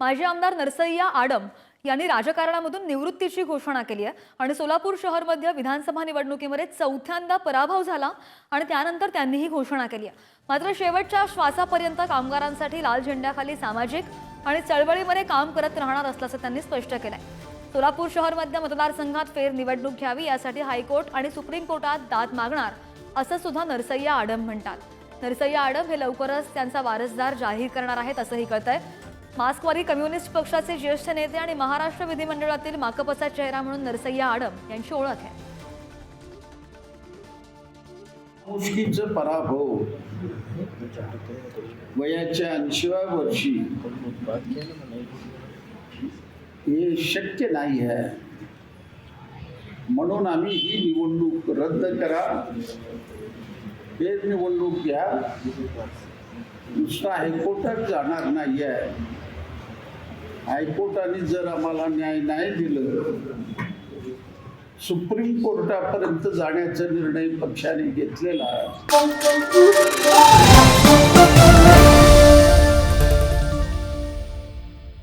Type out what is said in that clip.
माजी आमदार नरसय्या आडम यांनी राजकारणामधून निवृत्तीची घोषणा केली आहे. आणि सोलापूर शहरमध्ये विधानसभा निवडणुकीमध्ये चौथ्यांदा पराभव झाला आणि त्यानंतर त्यांनी ही घोषणा केली आहे. मात्र शेवटच्या श्वासापर्यंत कामगारांसाठी लाल झेंड्याखाली सामाजिक आणि चळवळीमध्ये काम करत राहणार असल्याचं त्यांनी स्पष्ट केलं आहे सोलापूर शहरमधल्या मतदारसंघात फेर निवडणूक घ्यावी यासाठी हायकोर्ट आणि सुप्रीम कोर्टात दाद मागणार असं सुद्धा नरसय्या आडम म्हणतात. नरसय्या आडम हे लवकरच त्यांचा वारसदार जाहीर करणार आहेत असंही कळतंय. मार्क्सवादी कम्युनिस्ट पक्षाचे ज्येष्ठ नेते आणि महाराष्ट्र विधिमंडळातील माकपचा चेहरा म्हणून नरसय्या आडम यांची ओळख आहे. मुष्कीचा पराभव. वयाच्या ऐंशीव्या वर्षी. हे शक्य नाही आहे. म्हणून आम्ही ही निवडणूक रद्द करा. हे निवडणूक घ्या. नुसता हायकोर्टात जाणार नाही आहे हायकोर्टाने जर आम्हाला न्याय नाही दिलं सुप्रीम कोर्टापर्यंत जाण्याचा निर्णय पक्षाने घेतलेला आहे.